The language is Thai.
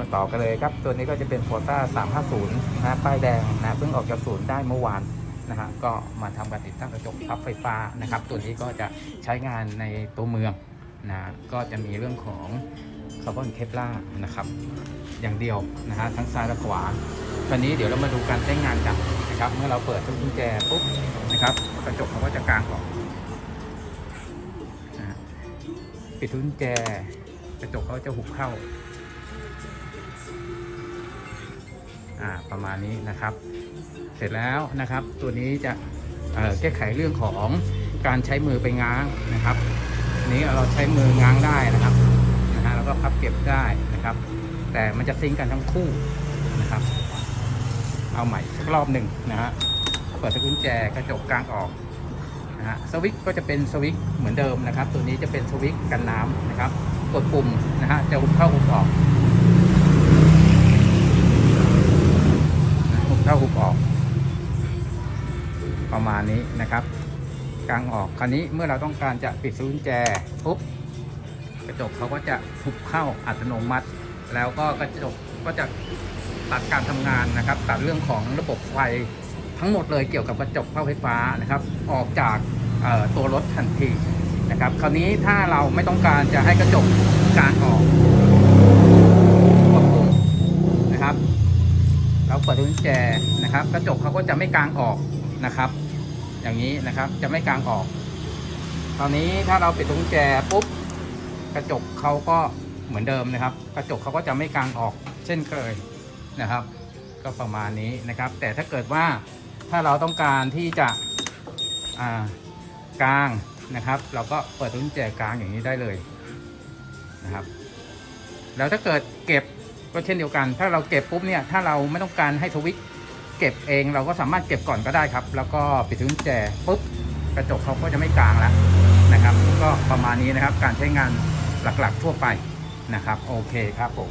มาต่อกันเลยครับ ตัวนี้ก็จะเป็นโ o ต้า350 นะป้ายแดงนะเพิ่งออกจากศูนย์ได้เมื่อวานนะฮะก็มาทำการติดตั้งกระจกพับไฟฟ้านะครับ ตัวนี้ก็จะใช้งานในตัวเมืองนะก็จะมีเรื่องของคาร์บอนเคปลานะครับ อย่างเดียวนะฮะทั้งซ้ายและขวาตอนนี้เดี๋ยวเรามาดูการใช้งานกันนะครับ เมื่อเราเปิดทุกกุญแจปุ๊บนะครับกระจกเขาก็จะกางออกนะฮะปิดทุกกุญแจกระจกเขาจะหุบเข้า อ่าประมาณนี้นะครับ เสร็จแล้วนะครับ ตัวนี้จะแก้ไขเรื่องของการใช้มือไปง้างนะครับนี้เราใช้มือง้างได้นะครับนะฮะแล้วก็พับเก็บได้นะครับ แต่มันจะซิงกันทั้งคู่นะครับ เอาใหม่สักรอบหนึ่งนะฮะเปิดกุญแจกระจกกลางออกนะฮะสวิตก็จะเป็นสวิตเหมือนเดิมนะครับ ตัวนี้จะเป็นสวิตกันน้ำนะครับ กดปุ่มนะฮะจะหุบเข้าหุบออก ประมาณนี้นะครับกางออกคราวนี้เมื่อเราต้องการจะปิดสวิตช์กุญแจปุ๊บกระจกเขาก็จะหุบเข้าอัตโนมัติ แล้วก็กระจกก็จะตัดการทำงานนะครับ ตัดเรื่องของระบบไฟทั้งหมดเลยเกี่ยวกับกระจกเข้าไฟฟ้านะครับ ออกจากตัวรถทันทีนะครับ คราวนี้ถ้าเราไม่ต้องการจะให้กระจกกางออกกดปุ่มนะครับ เราเปิดกุญแจนะครับ กระจกเขาก็จะไม่กางออก นะครับ อย่างนี้นะครับจะไม่กางออก ตอนนี้ถ้าเราปิดกุญแจปุ๊บกระจกเขาก็เหมือนเดิมนะครับ กระจกเขาก็จะไม่กางออก เช่นเคยนะครับ ก็ประมาณนี้นะครับ แต่ถ้าเกิดว่าถ้าเราต้องการที่จะอ่ากางนะครับ เราก็เปิดกุญแจกางอย่างนี้ได้เลยนะครับ แล้วถ้าเกิดเก็บก็เช่นเดียวกัน ถ้าเราเก็บปุ๊บเนี่ยถ้าเราไม่ต้องการให้สวิตช์ เก็บเองเราก็สามารถเก็บก่อนก็ได้ครับ แล้วก็ปิดกุญแจปุ๊บกระจกเขาก็จะไม่กลางแล้วนะครับ ก็ประมาณนี้นะครับการใช้งานหลักๆทั่วไปนะครับ โอเคครับผม